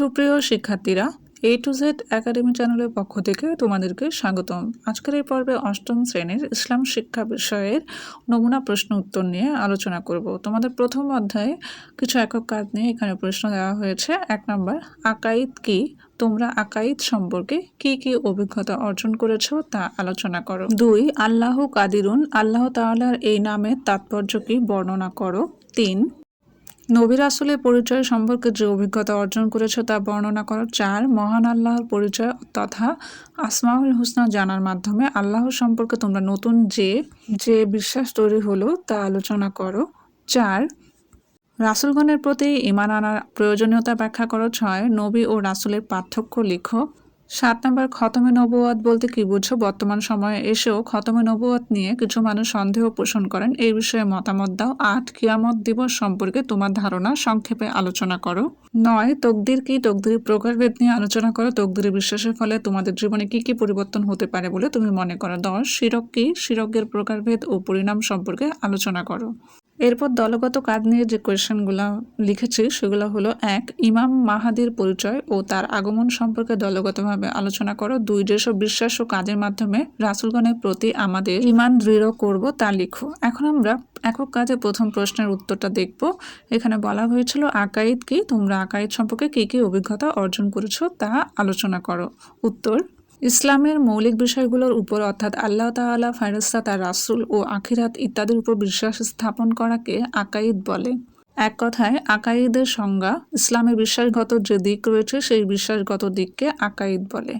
সুপ্রিয় শিক্ষার্থীরা এ to Z academy চ্যানেলের পক্ষ থেকে তোমাদেরকে স্বাগতম। আজকের এই পর্বে অষ্টম শ্রেণির ইসলাম শিক্ষা বিষয়ের নমুনা প্রশ্ন উত্তর নিয়ে আলোচনা করব। তোমাদের প্রথম অধ্যায়ে কিছু একক কাজ নিয়ে এখানে প্রশ্ন দেওয়া হয়েছে। এক নম্বর, আকাইদ কি? তোমরা আকাইদ সম্পর্কে কি কি অভিজ্ঞতা অর্জন করেছ তা আলোচনা করো। দুই, আল্লাহ কাদিরুন, আল্লাহ তাআলার এই নামের তাৎপর্য কি বর্ণনা করো। তিন নবী রাসুলের পরিচয় সম্পর্কে যে অভিজ্ঞতা অর্জন করেছে তা বর্ণনা করো চার মহান আল্লাহর পরিচয় তথা আসমাউল হুসনা জানার মাধ্যমে আল্লাহ সম্পর্কে তোমরা নতুন যে যে বিশ্বাস তৈরি হলো তা আলোচনা করো। চার, রাসুলগণের প্রতি ইমান আনার প্রয়োজনীয়তা ব্যাখ্যা করো। ছয়, নবী ও রাসুলের পার্থক্য লিখো। সাত নম্বর খতমে নবুয়াত বলতে কি বুঝো বর্তমান সময়ে এসেও খতমে নবুয়াত নিয়ে কিছু মানুষ সন্দেহ পোষণ করেন। এই বিষয়ে মতামত দাও। আট, কিয়ামত দিবস সম্পর্কে তোমার ধারণা? সংক্ষেপে আলোচনা করো। নয়, তকদির কি? তকদির প্রকারভেদ নিয়ে আলোচনা করো। তকদির বিশ্বাসের ফলে তোমাদের জীবনে কি কি পরিবর্তন হতে পারে বলে তুমি মনে করো? দশ, শিরক কি? শিরকের প্রকারভেদ ও পরিণাম সম্পর্কে আলোচনা করো। এরপর দলগত কাজ নিয়ে যে কোয়েশ্চেনগুলো লিখেছি, সেগুলো হলো, এক, ইমাম মাহাদির পরিচয় ও তার আগমন সম্পর্কে দলগতভাবে আলোচনা করো। দুই, যেসব বিশ্বাস ও কাজের মাধ্যমে রাসুলগণের প্রতি আমাদের ইমান দৃঢ় করব, তা লিখো। এখন আমরা একক কাজে প্রথম প্রশ্নের উত্তরটা দেখব। এখানে বলা হয়েছিল আকাইদ কি? তোমরা আকাইদ সম্পর্কে কী কী অভিজ্ঞতা অর্জন করেছ তা আলোচনা করো। উত্তর ইসলামের মৌলিক বিষয়গুলোর উপর অর্থাৎ আল্লাহ তাআলা ফায়রস্তা তার রাসুল ও আখিরাত ইত্যাদির উপর বিশ্বাস স্থাপন করাকে আকাইদ বলে। এক কথায় আকাইদের সংজ্ঞা ইসলামের বিশ্বাসগত যে দিক রয়েছে, সেই বিশ্বাসগত দিককে আকাইদ বলে।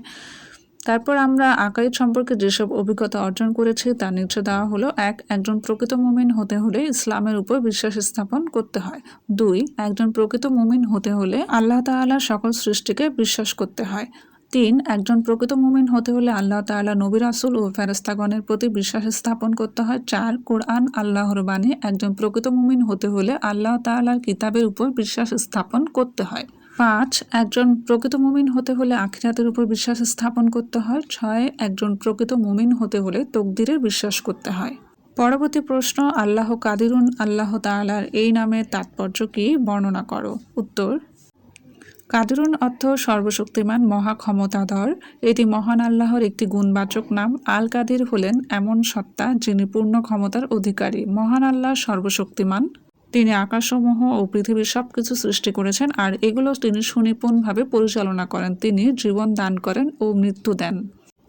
তারপর আমরা আকাইদ সম্পর্কে যেসব অভিজ্ঞতা অর্জন করেছি, তা নিচে দেওয়া হলো, এক, একজন প্রকৃত মুমিন হতে হলে ইসলামের উপর বিশ্বাস স্থাপন করতে হয়। দুই, একজন প্রকৃত মুমিন হতে হলে আল্লাহ তাআলা সকল সৃষ্টিকে বিশ্বাস করতে হয়। তিন, একজন প্রকৃত মুমিন হতে হলে আল্লাহ তাআলা নবী রাসুল ও ফেরস্তাগণের প্রতি বিশ্বাস স্থাপন করতে হয়। চার, কোরআন আল্লাহর বাণী, একজন প্রকৃত মুমিন হতে হলে আল্লাহ তাআলার কিতাবের উপর বিশ্বাস স্থাপন করতে হয়। পাঁচ, একজন প্রকৃত মুমিন হতে হলে আখিরাতের উপর বিশ্বাস স্থাপন করতে হয়। ছয়, একজন প্রকৃত মুমিন হতে হলে তকদিরে বিশ্বাস করতে হয়। পরবর্তী প্রশ্ন, আল্লাহ কাদিরুন, আল্লাহ তাআলার এই নামের তাৎপর্য কি? বর্ণনা করো। উত্তর কাদরুন অর্থ সর্বশক্তিমান মহা ক্ষমতাধর এটি মহান আল্লাহর একটি গুণবাচক নাম। আল কাদির হলেন এমন সত্তা যিনি পূর্ণ ক্ষমতার অধিকারী। মহান আল্লাহ সর্বশক্তিমান। তিনি আকাশসমূহ ও পৃথিবীর সব কিছু সৃষ্টি করেছেন আর এগুলো তিনি সুনিপুণভাবে পরিচালনা করেন। তিনি জীবন দান করেন ও মৃত্যু দেন।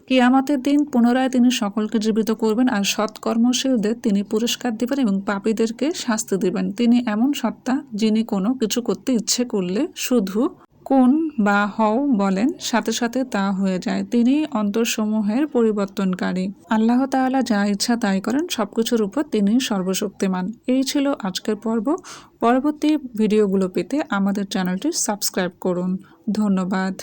কিয়ামতের দিন পুনরায় তিনি সকলকে জীবিত করবেন আর সৎকর্মশীলদের তিনি পুরস্কার দিবেন এবং পাপীদেরকে শাস্তি দিবেন। তিনি এমন সত্তা যিনি কোনো কিছু করতে ইচ্ছে করলে শুধু কোন বা হও বলেন, সাথে সাথে তা হয়ে যায়। তিনি অন্তরসমূহের পরিবর্তনকারী। আল্লাহ তাআলা যা ইচ্ছা তাই করেন, সবকিছুর উপর তিনি সর্বশক্তিমান। এই ছিল আজকের পর্ব। পরবর্তী ভিডিওগুলো পেতে আমাদের চ্যানেলটি সাবস্ক্রাইব করুন। ধন্যবাদ।